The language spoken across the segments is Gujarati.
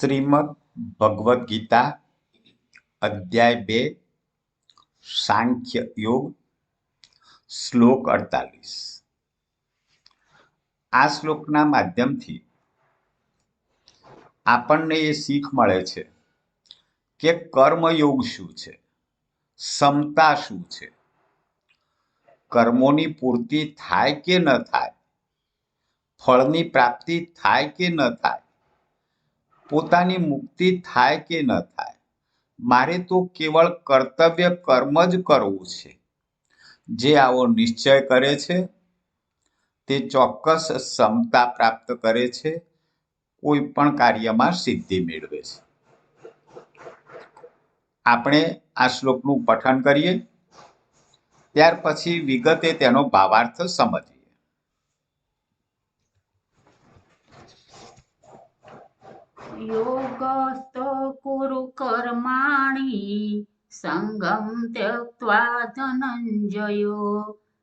શ્રીમદ ભગવદ્ ગીતા અધ્યાય બે સાંખ્ય યોગ શ્લોક અડતાલીસ આ શ્લોકના માધ્યમથી આપણને એ શીખ મળે છે કે કર્મયોગ શું છે સમતા શું છે, કર્મોની પૂર્તિ થાય કે ન થાય, ફળની પ્રાપ્તિ થાય કે ન થાય પોતાની મુક્તિ થાય કે ન થાય? મારે તો કેવળ કર્તવ્ય કર્મ જ કરવું છે. જે આવો નિશ્ચય કરે છે, તે ચોક્કસ ક્ષમતા પ્રાપ્ત કરે છે, કોઈ પણ કાર્યમાં સિદ્ધિ મેળવે છે. આપણે આ શ્લોકનું પઠન કરીએ. ત્યાર પછી વિગતે તેનો ભાવાર્થ સમજીએ. યોગસ્ત કુરુ કર્માણિ સંગમ ત્યક્વા ધનંજયો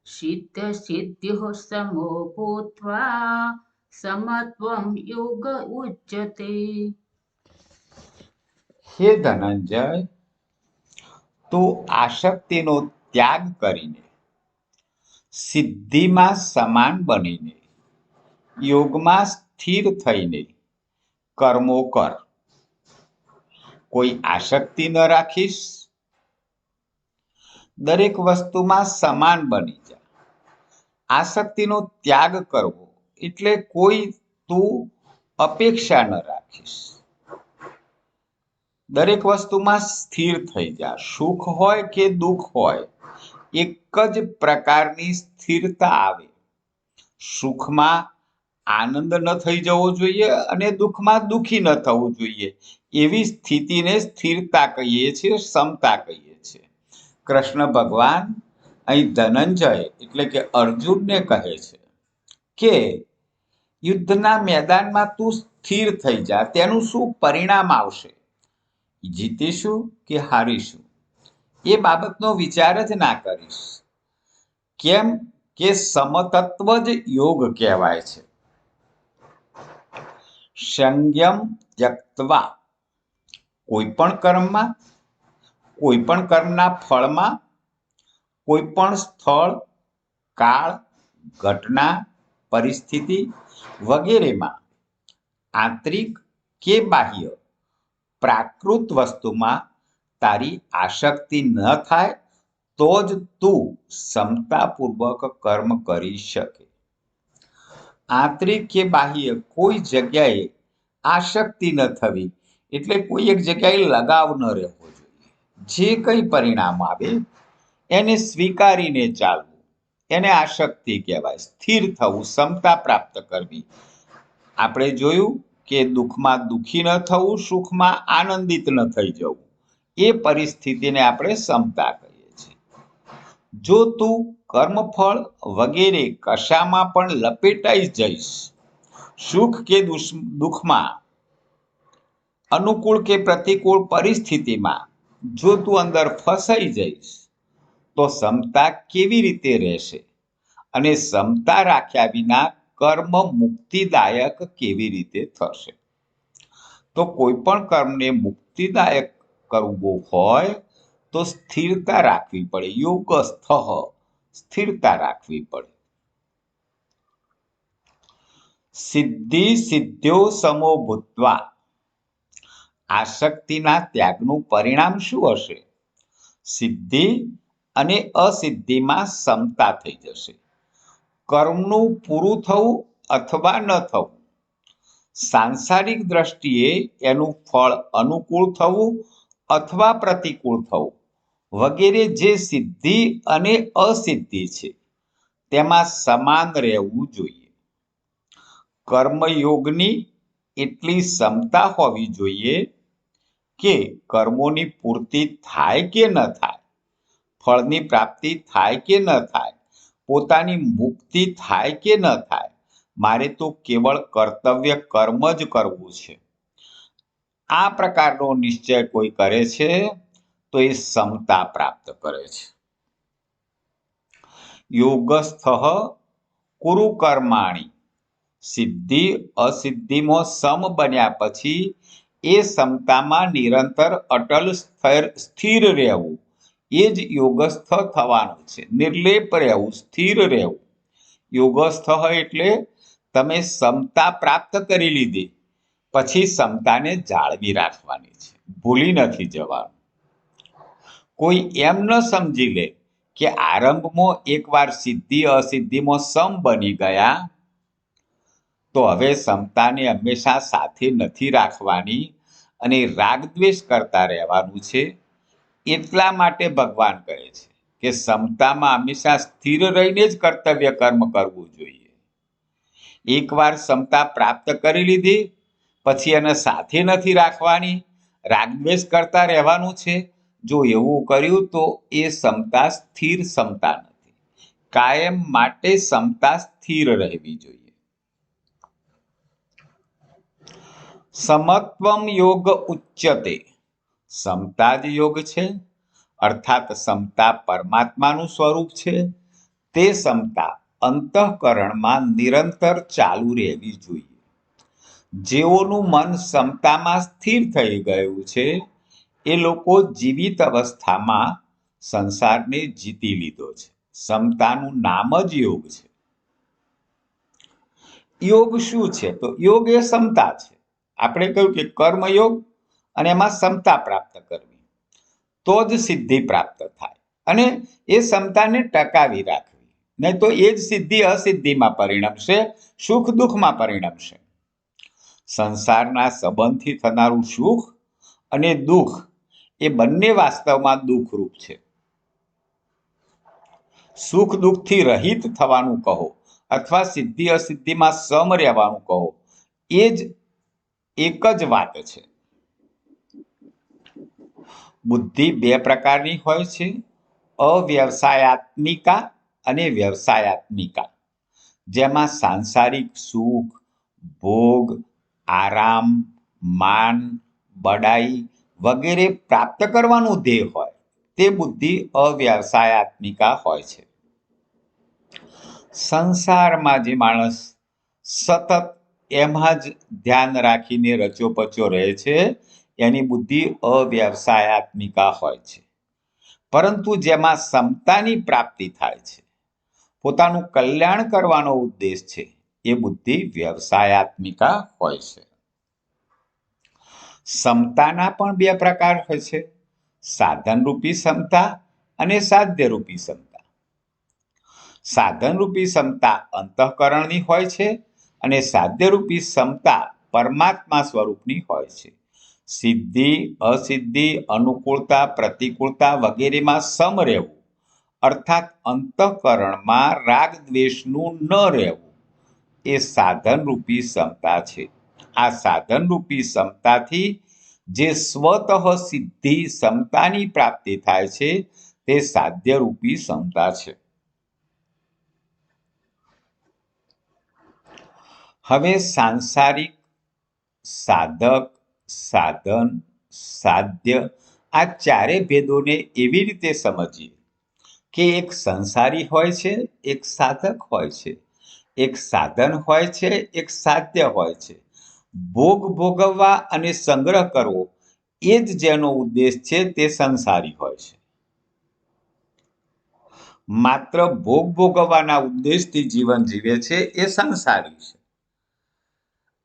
સિદ્ધ સિદ્ધ્યો સમો ભૂત્વા સમત્વમ યોગ ઉચ્યતે હે ધનંજય તું આસક્તિનો ત્યાગ કરીને સિદ્ધિમાં સમાન બનીને યોગમાં સ્થિર થઈને કર્મો કર. કોઈ આસક્તિ ન રાખીશ. દરેક વસ્તુમાં સમાન બની જા. આસક્તિનો ત્યાગ કરવો એટલે કોઈ તું અપેક્ષા ન રાખીશ. દરેક વસ્તુમાં સ્થિર થઈ જા. સુખ હોય કે દુઃખ હોય, એક જ પ્રકારની સ્થિરતા આવે. સુખમાં આનંદ ન થઈ જવો જોઈએ અને દુઃખમાં દુઃખી ન થવું જોઈએ. એવી સ્થિતિને સ્થિરતા કહીએ છીએ, સમતા કહીએ છીએ. કૃષ્ણ ભગવાન અહીં ધનંજય એટલે કે અર્જુનને કહે છે કે યુદ્ધના મેદાનમાં તું સ્થિર થઈ જા, તેનું શું પરિણામ આવશે? જીતીશું કે હારીશું? એ બાબતનો વિચાર જ ના કરીશ. કેમ કે સમતત્વ જ યોગ કહેવાય છે. સંયમ કોઈ પણ કર્મમાં કોઈ પણ કર્મના ફળમાં કોઈ પણ સ્થળ, કાળ, ઘટના, પરિસ્થિતિ વગેરેમાં, આંતરિક કે બાહ્ય, પ્રાકૃત વસ્તુમાં તારી આસક્તિ ન થાય તો જ તું ક્ષમતાપૂર્વક કર્મ કરી શકે. આંતરિક કે બાહ્ય, કોઈ જગ્યાએ આસક્તિ ન થવી, એટલે કોઈ એક જગ્યાએ લગાવ ન રહેવો જોઈએ. જે કંઈ પરિણામ આવે, એને સ્વીકારીને ચાલવું. એને આસક્તિ કહેવાય. સ્થિર થવું, ક્ષમતા પ્રાપ્ત કરવી. આપણે જોયું કે દુઃખમાં દુઃખી ન થવું, સુખમાં આનંદિત ન થઈ જવું. એ પરિસ્થિતિને આપણે ક્ષમતા કહીએ છીએ. જો તું કર્મફળ વગેરે કશામાં પણ લપેટાઈ જઈશ. સુખ કે દુઃખમાં? અનુકૂળ કે પ્રતિકૂળ પરિસ્થિતિમાં? જો તું અંદર ફસાઈ જઈશ, તો ક્ષમતા કેવી રીતે રહેશે? અને ક્ષમતા રાખ્યા વિના કર્મ મુક્તિદાયક કેવી રીતે થશે? તો કોઈ પણ કર્મને મુક્તિદાયક કરવું હોય, તો સ્થિરતા રાખવી પડે. યોગસ્થ. સ્થિરતા રાખવી પડે. સિદ્ધિ સિદ્ધિઓ સમો ભૂતવા. આસક્તિના ત્યાગનું પરિણામ શું હશે? સિદ્ધિ અને અસિદ્ધિમાં સમતા થઈ જશે. કર્મનું પૂરું થવું અથવા ન થવું. સાંસારિક દ્રષ્ટિએ એનું ફળ અનુકૂળ થવું અથવા પ્રતિકૂળ થવું. વગેરે જે સિદ્ધિ અને અસિદ્ધિ છે, તેમાં સમાન રહેવું જોઈએ. કર્મયોગની એટલી ક્ષમતા હોવી જોઈએ કે કર્મોની પૂર્તિ થાય કે ન થાય, ફળની પ્રાપ્તિ થાય કે ન થાય, પોતાની મુક્તિ થાય કે ન થાય, મારે તો કેવળ કર્તવ્ય કર્મ જ કરવું છે. આ પ્રકારનો નિશ્ચય કોઈ કરે છે? તો એ સમતા પ્રાપ્ત કરે છે. યોગસ્થ કુરુ કર્માણી સિદ્ધિ અસિદ્ધિમાં સમ બન્યા પછી એ ક્ષમતામાં નિરંતર અટલ સ્થિર રહેવું. એ જ યોગસ્થ થવાનું છે. નિર્લેપ રહેવું, સ્થિર રહેવું. યોગસ્થ એટલે તમે ક્ષમતા પ્રાપ્ત કરી લીધી. પછી ક્ષમતાને જાળવી રાખવાની છે. ભૂલી નથી જવાનું. કોઈ એમ ન સમજી લે કે આરંભમાં એકવાર સિદ્ધિ અસિદ્ધિમાં સમ બની ગયા, તો હવે સમતાને હંમેશા સાથે નથી રાખવાની અને રાગ દ્વેષ કરતા રહેવાનું છે. એટલા માટે ભગવાન કહે છે કે સમતામાં હંમેશા સ્થિર રહીને જ કર્તવ્ય કર્મ કરવું જોઈએ. એકવાર ક્ષમતા પ્રાપ્ત કરી લીધી, પછી એને સાથે નથી રાખવાની, રાગદ્વેષ કરતા રહેવાનું છે. જો એવું કર્યું તો એ ક્ષમતા સ્થિર ક્ષમતા નથી. કાયમ માટે ક્ષમતા સ્થિર રહેવી જોઈએ. સમત્વમ યોગ ઉચ્ચતે સમતા જ યોગ છે. અર્થાત સમતા પરમાત્માનું સ્વરૂપ છે. તે સમતા અંતઃકરણમાં નિરંતર ચાલુ રહેવી જોઈએ. જેઓનું મન સમતામાં સ્થિર થઈ ગયું છે એ લોકો જીવિત અવસ્થામાં સંસારને જીતી લીધો છે. સમતાનું નામ જ યોગ છે. યોગ શું છે? તો યોગ એ સમતા છે. આપણે કહ્યું કે કર્મયોગ અને એમાં સમતા પ્રાપ્ત કરવી. તો જ સિદ્ધિ પ્રાપ્ત થાય અને એ સમતાને ટકાવી રાખવી. નહીં તો એ જ સિદ્ધિ અસિદ્ધિમાં પરિણમશે, સુખ દુઃખમાં પરિણમશે. સંસારના સંબંધથી થનારું સુખ અને દુઃખ એ બંને વાસ્તવમાં દુઃખરૂપ છે. સુખ દુઃખથી રહિત થવાનું કહો અથવા સિદ્ધિ અસિદ્ધિમાં સમ રહેવાનું કહો, એ જ એક જ વાત છે. બુદ્ધિ બે પ્રકારની હોય છે, અવ્યવસાયાત્મિકા અને વ્યવસાયાત્મિકા, જેમાં સાંસારિક સુખ, ભોગ, આરામ, માન, બડાઈ વગેરે પ્રાપ્ત કરવાનું ધ્યેય હોય, તે બુદ્ધિ અવ્યવસાયાત્મિકા હોય છે. સંસારમાં જે માણસ સતત એમાં જ ધ્યાન રાખીને રચોપચો રહે છે, એની બુદ્ધિ અવ્યવસાયાત્મિકા હોય છે. પરંતુ જેમાં સમતાની પ્રાપ્તિ થાય છે, પોતાનું કલ્યાણ કરવાનો ઉદ્દેશ છે, એ બુદ્ધિ વ્યવસાયાત્મિકા હોય છે. સમતાના પણ બે પ્રકાર હોય છે. સાધનરૂપી સમતા અને સાધ્યરૂપી સમતા. સાધનરૂપી સમતા અંતઃકરણની હોય છે અને સાધ્યરૂપી સમતા પરમાત્મા સ્વરૂપની હોય છે. સિદ્ધિ, અસિદ્ધિ, અનુકૂળતા, પ્રતિકૂળતા વગેરેમાં સમ રહેવું, અર્થાત અંતઃકરણમાં રાગ દ્વેષનું ન રહેવું, એ સાધનરૂપી સમતા છે. આ સાધનરૂપી ક્ષમતાથી જે સ્વતઃ સિદ્ધિ ક્ષમતાની પ્રાપ્તિ થાય છે, તે સાધ્યરૂપી ક્ષમતા છે. હવે સાંસારિક સાધક, સાધન, સાધ્ય આ ચારે ભેદોને એવી રીતે સમજીએ કે એક સંસારી હોય છે, એક સાધક હોય છે, એક સાધન હોય છે, એક સાધ્ય હોય છે. ભોગ ભોગવવા અને સંગ્રહ કરવો એ જ જેનો ઉદ્દેશ છે તે સંસારી હોય છે. માત્ર ભોગ ભોગવવાના ઉદ્દેશથી જીવન જીવે છે એ સંસારી છે.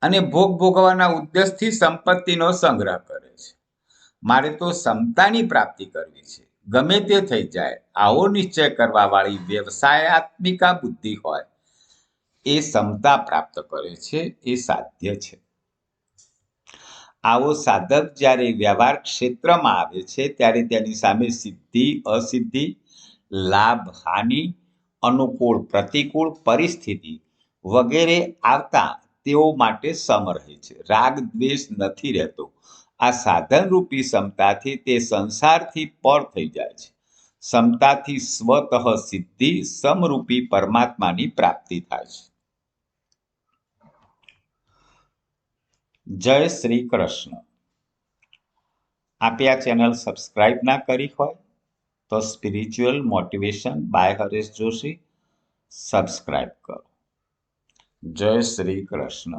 અને ભોગ ભોગવવાના ઉદ્દેશથી સંપત્તિનો સંગ્રહ કરે છે. મારે તો સમતાની પ્રાપ્તિ કરવી છે. ગમે તે થઈ જાય, આવો નિશ્ચય કરવા વાળી વ્યવસાયાત્મિકા બુદ્ધિ હોય, એ સમતા પ્રાપ્ત કરે છે, એ સાધ્ય છે. આવો સાધક જ્યારે વ્યવહાર ક્ષેત્રમાં આવે છે, ત્યારે તેની સામે સિદ્ધિ, અસિદ્ધિ, લાભ, હાનિ, અનુકૂળ, પ્રતિકૂળ, પરિસ્થિતિ વગેરે આવતા તેઓ માટે સમ રહે છે. રાગ, દ્વેષ નથી રહેતો. આ સાધનરૂપી ક્ષમતાથી તે સંસારથી પર થઈ જાય છે. ક્ષમતાથી સ્વતઃ સિદ્ધિ સમરૂપી પરમાત્માની પ્રાપ્તિ થાય છે. જય શ્રી કૃષ્ણ. આપે આ ચેનલ સબસ્ક્રાઇબ ના કરી હોય તો spiritual motivation by Haresh Joshi subscribe કરો. જય શ્રી કૃષ્ણ.